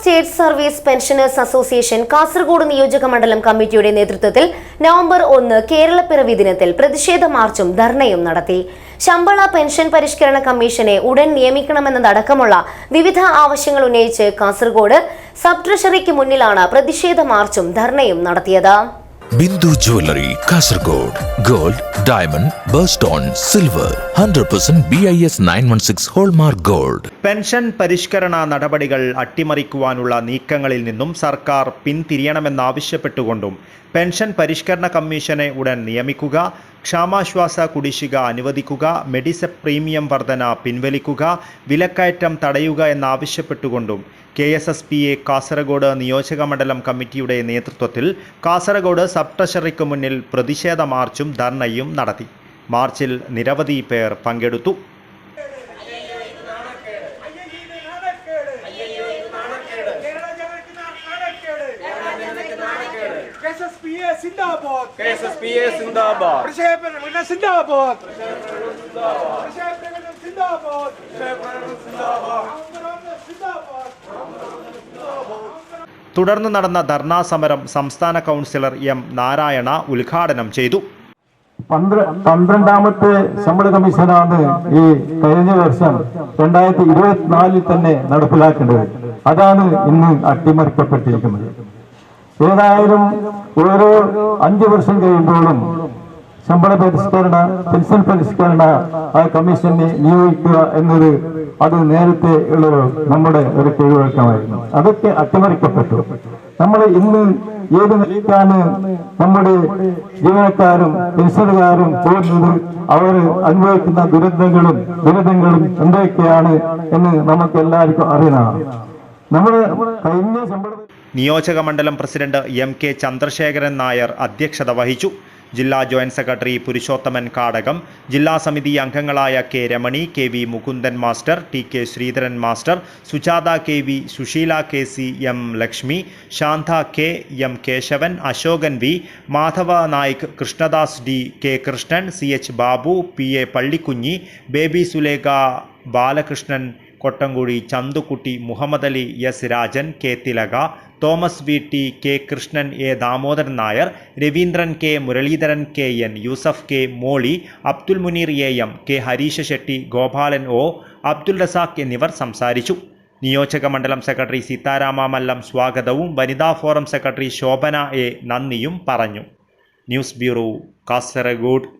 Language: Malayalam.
State service pensioners association Kasaragod നിയോജക മണ്ഡലം കമ്മിറ്റിയുടെ നേതൃത്വത്തിൽ നവംബർ ഒന്ന് കേരളപ്പിറവി ദിനത്തിൽ പ്രതിഷേധ മാർച്ചും ധർണയും നടത്തി. ശമ്പള പെൻഷൻ പരിഷ്കരണ കമ്മീഷനെ ഉടൻ നിയമിക്കണമെന്നതടക്കമുള്ള വിവിധ ആവശ്യങ്ങൾ ഉന്നയിച്ച് കാസർഗോഡ് സബ് ട്രഷറിക്ക് മുന്നിലാണ് പ്രതിഷേധ മാർച്ചും ധർണയും നടത്തിയത്. Bindu jewellery Kasaragod. Gold diamond birthstone silver. Hundred percent B I S nine one six hallmark gold. Pension പരിഷ്കരണ നടപടികൾ അട്ടിമറിക്കുവാനുള്ള നീക്കങ്ങളിൽ നിന്നും സർക്കാർ പിന്തിരിയണമെന്നാവശ്യപ്പെട്ടുകൊണ്ടും പെൻഷൻ പരിഷ്കരണ കമ്മീഷനെ ഉടൻ നിയമിക്കുക ക്ഷാമാശ്വാസ കുടിശ്ശിക അനുവദിക്കുക മെഡിസെപ് പ്രീമിയം വർധന പിൻവലിക്കുക വിലക്കയറ്റം തടയുക എന്നാവശ്യപ്പെട്ടുകൊണ്ടും K S S P A Kasaragod നിയോജക മണ്ഡലം കമ്മിറ്റിയുടെ നേതൃത്വത്തിൽ കാസർഗോഡ് സബ് ട്രഷറിക്ക് മുന്നിൽ പ്രതിഷേധ മാർച്ചും ധർണയും നടത്തി. മാർച്ചിൽ നിരവധി പേർ പങ്കെടുത്തു. KSSPA സിന്ദാബാദ് KSSPA സിന്ദാബാദ് പ്രക്ഷേപണ സിന്ദാബാദ് പ്രക്ഷേപണ സിന്ദാബാദ് സിന്ദാബാദ് തുടർന്ന് നടന്ന ധർണാ സമരം സംസ്ഥാന കൗൺസിലർ എം നാരായണ ഉദ്ഘാടനം ചെയ്തു. പന്ത്ര പന്ത്രണ്ടാമത്തെ ശമ്പള കമ്മീഷനാണ് ഈ കഴിഞ്ഞ വർഷം രണ്ടായിരത്തി ഇരുപത്തിനാലിൽ തന്നെ നടപ്പിലാക്കേണ്ടത്. അതാണ് ഇന്ന് അട്ടിമറിക്കപ്പെട്ടിരിക്കുന്നത്. ഏതായാലും ഓരോ അഞ്ചു വർഷം കഴിയുമ്പോഴും ശമ്പള പരിഷ്കരണ പെൻഷൻ പരിഷ്കരണ ആ കമ്മീഷനെ നിയോഗിക്കുക എന്നത് അത് നേരത്തെ ഉള്ള നമ്മുടെ ഒരു കീഴ്വഴക്കമായിരുന്നു അതൊക്കെ അട്ടിമറിക്കപ്പെട്ടു. നമ്മൾ ഇന്ന് ഏത് നിലയ്ക്കാണ് നമ്മുടെ ജീവനക്കാരും പെൻഷനുകാരും പോകുന്നത്? അവർ അനുഭവിക്കുന്ന ദുരന്തങ്ങളും ദുരിതങ്ങളും എന്തൊക്കെയാണ് എന്ന് നമുക്ക് എല്ലാവർക്കും അറിയണം. നമ്മുടെ കഴിഞ്ഞ ശമ്പള നിയോജക മണ്ഡലം president M K Chandrasekharan Nair അധ്യക്ഷത വഹിച്ചു. ജില്ലാ ജോയിന്റ് സെക്രട്ടറി പുരുഷോത്തമൻ കാടകം ജില്ലാ സമിതി അംഗങ്ങളായ K Ramani K V Mukundan master T K Sreedharan master Sujatha K V Susheela K C M Lakshmi Shantha K M Keshavan Ashokan V Madhava Naik Krishnadas D K Krishnan C H Babu P A Pallikunhi Baby Sulekha Balakrishnan Kottamkuzhi Chanthukutty Muhammad Ali S. Rajan K. Thilaka Thomas V. T. K. Krishnan A. Damodaran Nair Raveendran K. Muraleedharan K. N. Yusuf K. Molly Abdul Muneer A. M. K. Harisha Shetty Gopalan O Abdul Razak എന്നിവർ സംസാരിച്ചു. നിയോജക മണ്ഡലം സെക്രട്ടറി സീതാരാമ മല്ലം സ്വാഗതവും വനിതാ ഫോറം സെക്രട്ടറി ശോഭന എ. നന്ദിയും പറഞ്ഞു. News bureau Kasaragod.